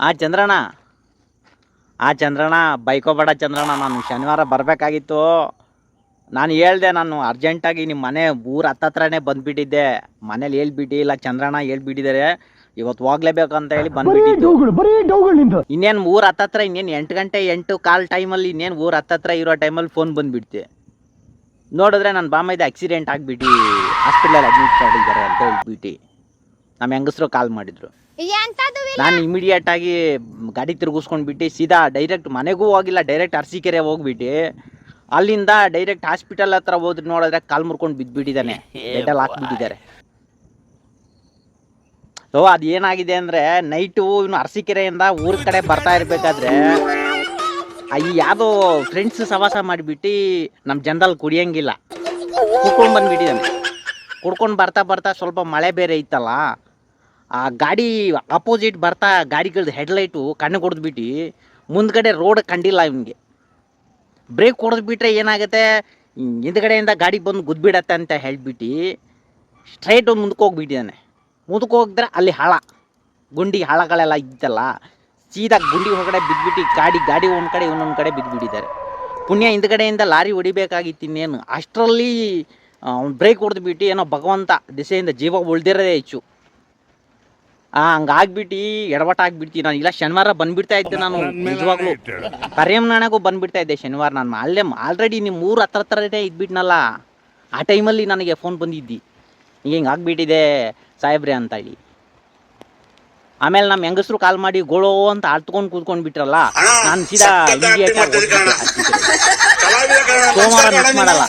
ಆ ಚಂದ್ರಣ್ಣ. ಆ ಚಂದ್ರಣ್ಣ ಬೈಕೋಬೇಡ ಚಂದ್ರಣ್ಣ ನಾನು ಶನಿವಾರ ಬರಬೇಕಾಗಿತ್ತು. ನಾನು ಹೇಳ್ದೆ ನಾನು ಅರ್ಜೆಂಟಾಗಿ ನಿಮ್ಮ ಮನೆ ಊರ ಹತ್ತತ್ರನೇ ಬಂದುಬಿಟ್ಟಿದ್ದೆ. ಮನೇಲಿ ಹೇಳ್ಬಿಟ್ಟು ಇಲ್ಲ ಚಂದ್ರಣ್ಣ ಹೇಳ್ಬಿಟ್ಟಿದ್ದಾರೆ. ಇವತ್ತು ಹೋಗ್ಲೇಬೇಕು ಅಂತ ಹೇಳಿ ಬಂದ್ಬಿಟ್ಟಿದ್ದು. ಇನ್ನೇನು ಊರ ಹತ್ತತ್ರ ಇನ್ನೇನು ಎಂಟು ಗಂಟೆ ಎಂಟು ಕಾಲ್ ಟೈಮಲ್ಲಿ ಇನ್ನೇನು ಊರ ಹತ್ತತ್ರ ಇರೋ ಟೈಮಲ್ಲಿ ಫೋನ್ ಬಂದ್ಬಿಡ್ತೆ. ನೋಡಿದ್ರೆ ನನ್ನ ಬಾಮೈದ ಆಕ್ಸಿಡೆಂಟ್ ಆಗಿಬಿಟ್ಟು ಹಾಸ್ಪಿಟ್ಲಲ್ಲಿ ಅಡ್ಮಿಟ್ ಮಾಡಿದ್ದಾರೆ ಅಂತ ಹೇಳ್ಬಿಟ್ಟು. ನಮ್ಮ ಹೆಂಗಸರು ಕಾಲ್ ಮಾಡಿದ್ರು. ನಾನು ಇಮಿಡಿಯೇಟ್ ಆಗಿ ಗಾಡಿ ತಿರುಗಿಸ್ಕೊಂಡ್ಬಿಟ್ಟು ಸೀದಾ ಡೈರೆಕ್ಟ್ ಮನೆಗೂ ಹೋಗಿಲ್ಲ ಡೈರೆಕ್ಟ್ ಅರಸೀಕೆರೆ ಹೋಗ್ಬಿಟ್ಟು ಅಲ್ಲಿಂದ ಡೈರೆಕ್ಟ್ ಹಾಸ್ಪಿಟಲ್ ಹತ್ರ ಹೋದ್ರೆ ನೋಡಿದ್ರೆ ಕಾಲ್ ಮುರ್ಕೊಂಡು ಬಿದ್ದುಬಿಟ್ಟಿದ್ದಾನೆ ಬೆಡ್ಡಲ್ಲಿ ಹಾಕ್ಬಿಟ್ಟಿದ್ದಾರೆ. ಸೊ ಅದು ಏನಾಗಿದೆ ಅಂದರೆ ನೈಟು ಇವನು ಅರಸೀಕೆರೆಯಿಂದ ಊರ ಕಡೆ ಬರ್ತಾ ಇರಬೇಕಾದ್ರೆ ಈ ಯಾವುದೋ ಫ್ರೆಂಡ್ಸ್ ಸವಾಸ ಮಾಡಿಬಿಟ್ಟು ನಮ್ಮ ಜನದಲ್ಲಿ ಕುಡಿಯಂಗಿಲ್ಲ. ಕುಡ್ಕೊಂಡು ಬಂದ್ಬಿಟ್ಟಿದ್ದಾನೆ. ಕುಡ್ಕೊಂಡು ಬರ್ತಾ ಬರ್ತಾ ಸ್ವಲ್ಪ ಮಳೆ ಬೇರೆ ಇತ್ತಲ್ಲ ಆ ಗಾಡಿ ಅಪೋಸಿಟ್ ಬರ್ತಾ ಗಾಡಿಗಳದ್ದು ಹೆಡ್ಲೈಟು ಕಣ್ಣು ಕೊಡ್ದುಬಿಟ್ಟು ಮುಂದ್ಗಡೆ ರೋಡ್ ಕಂಡಿಲ್ಲ ಇವನಿಗೆ. ಬ್ರೇಕ್ ಹೊಡೆದ್ಬಿಟ್ರೆ ಏನಾಗುತ್ತೆ, ಹಿಂದ್ಗಡೆಯಿಂದ ಗಾಡಿ ಬಂದು ಗುದ್ಬಿಡತ್ತೆ ಅಂತ ಹೇಳ್ಬಿಟ್ಟು ಸ್ಟ್ರೈಟ್ ಮುಂದಕ್ಕೆ ಹೋಗ್ಬಿಟ್ಟಿದ್ದಾನೆ ಮುಂದಕ್ಕೆ ಹೋಗಿದ್ರೆ ಅಲ್ಲಿ ಹಳ. ಗುಂಡಿ ಹಳಗಳೆಲ್ಲ ಇದ್ದಲ್ಲ ಸೀದಾ ಗುಂಡಿ ಹೊರಗಡೆ ಬಿದ್ದುಬಿಟ್ಟು ಗಾಡಿ ಗಾಡಿ ಒಂದು ಕಡೆ ಇವನೊಂದು ಕಡೆ ಬಿದ್ದುಬಿಟ್ಟಿದ್ದಾರೆ ಪುಣ್ಯ ಹಿಂದ್ಗಡೆಯಿಂದ ಲಾರಿ ಹೊಡಿಬೇಕಾಗಿತ್ತು ಇನ್ನೇನು. ಅಷ್ಟರಲ್ಲಿ ಬ್ರೇಕ್ ಹೊಡೆದ್ಬಿಟ್ಟು ಏನೋ ಭಗವಂತ ದಿಸೆಯಿಂದ ಜೀವ ಉಳ್ದಿರೋದೇ ಹೆಚ್ಚು. ಹಂಗಾಗ್ಬಿಟ್ಟು ಎಡವಟ ಆಗ್ಬಿಡ್ತಿ. ನಾನು ಇಲ್ಲ ಶನಿವಾರ ಬಂದ್ಬಿಡ್ತಾ ಇದ್ದೆ ನಾನು ನಿಜವಾಗ್ಲೂ. ನಾನಾಗೂ ಬಂದ್ಬಿಡ್ತಾ ಇದ್ದೆ ಶನಿವಾರ ನಾನು. ಅಲ್ಲೇ ಆಲ್ರೆಡಿ ನಿಮ್ಮ ಊರು ಹತ್ರ ಹತ್ರನೇ ಇದ್ಬಿಟ್ನಲ್ಲ. ಆ ಟೈಮಲ್ಲಿ ನನಗೆ ಫೋನ್ ಬಂದಿದ್ದಿ. ಹಿಂಗೆ ಹಿಂಗೆ ಆಗ್ಬಿಟ್ಟಿದೆ ಸಾಹೇಬ್ರೆ ಅಂತ ಹೇಳಿ. ಆಮೇಲೆ ನಮ್ಮ ಹೆಂಗಸರು ಕಾಲ್ ಮಾಡಿ ಗೋಳೋ ಅಂತ ಅಳ್ತ್ಕೊಂಡು ಕೂತ್ಕೊಂಡು ಬಿಟ್ರಲ್ಲ ನಾನು ಸೀದಾ ಸೋಮವಾರ ಮಿಸ್ ಮಾಡಲ್ಲ.